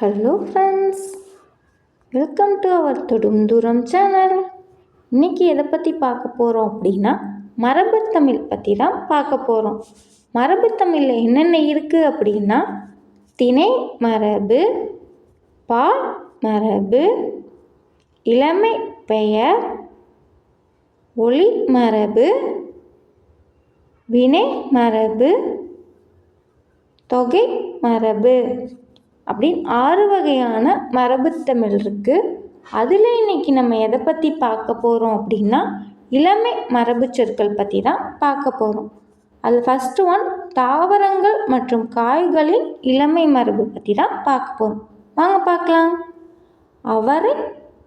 Hello friends welcome to our தொடும் தூரம் channel இன்னைக்கு எதை பற்றி பார்க்க போகிறோம் அப்படின்னா மரபுத்தமிழ் பற்றி தான் பார்க்க போகிறோம் மரபு தமிழில் என்னென்ன இருக்குது அப்படின்னா திணை மரபு பால் மரபு இளமை பெயர் ஒளி மரபு வினை மரபு தொகை மரபு. அப்படின்னு ஆறு வகையான மரபுத்தமிழ் இருக்குது அதில் இன்னைக்கு நம்ம எதை பற்றி பார்க்க போகிறோம் அப்படின்னா இளமை மரபு சொற்கள் பற்றி தான் பார்க்க போகிறோம் அதில் ஃபஸ்ட்டு ஒன் தாவரங்கள் மற்றும் காய்களின் இளமை மரபு பற்றி தான் பார்க்க போகிறோம் வாங்க பார்க்கலாம். அவரை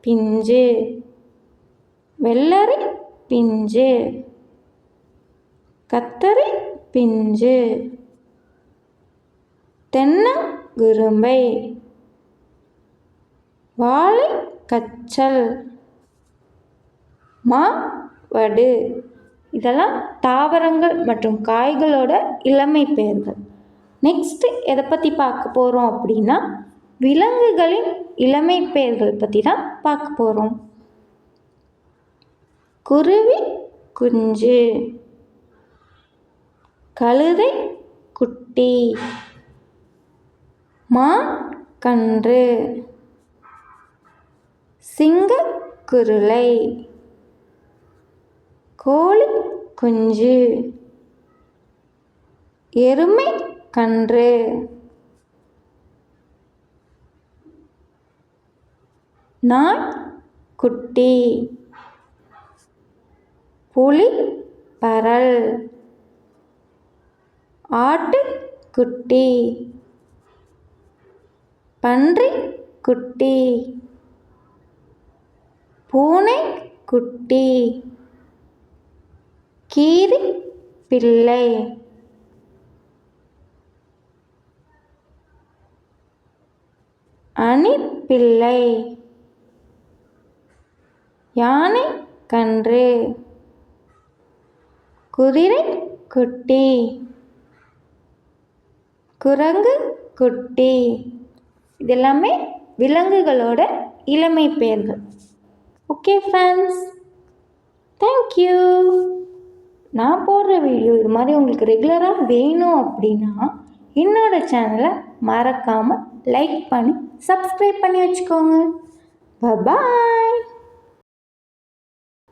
பிஞ்சு வெள்ளரி பிஞ்சு கத்தரி பிஞ்சு தென்னை குறும்பை வாழை கச்சல் மாவடு இதெல்லாம் தாவரங்கள் மற்றும் காய்களோட இளமை பெயர்கள். நெக்ஸ்ட்டு எதை பற்றி பார்க்க போகிறோம் அப்படின்னா விலங்குகளின் இளமை பெயர்கள் பற்றி தான் பார்க்க போகிறோம் குருவி குஞ்சு. கழுதை குட்டி. மா கன்று. சிங்கக்குருளை கோழி குஞ்சு. எருமை கன்று. நாய் குட்டி. புலி பரல் ஆட்டுக்குட்டி பன்றி குட்டி. பூனை குட்டி. கீரி பிள்ளை. அணிப்பிள்ளை யானை கன்று. குதிரை குட்டி. குரங்கு குட்டி. இதெல்லாமே விலங்குகளோட இளமை பெயர்கள். ஓகே ஃப்ரெண்ட்ஸ் தேங்க்யூ நான் போடுற வீடியோ இது மாதிரி உங்களுக்கு ரெகுலராக வேணும் அப்படின்னா என்னோட சேனலை மறக்காமல் லைக் பண்ணி சப்ஸ்கிரைப் பண்ணி வச்சுக்கோங்க. பாய்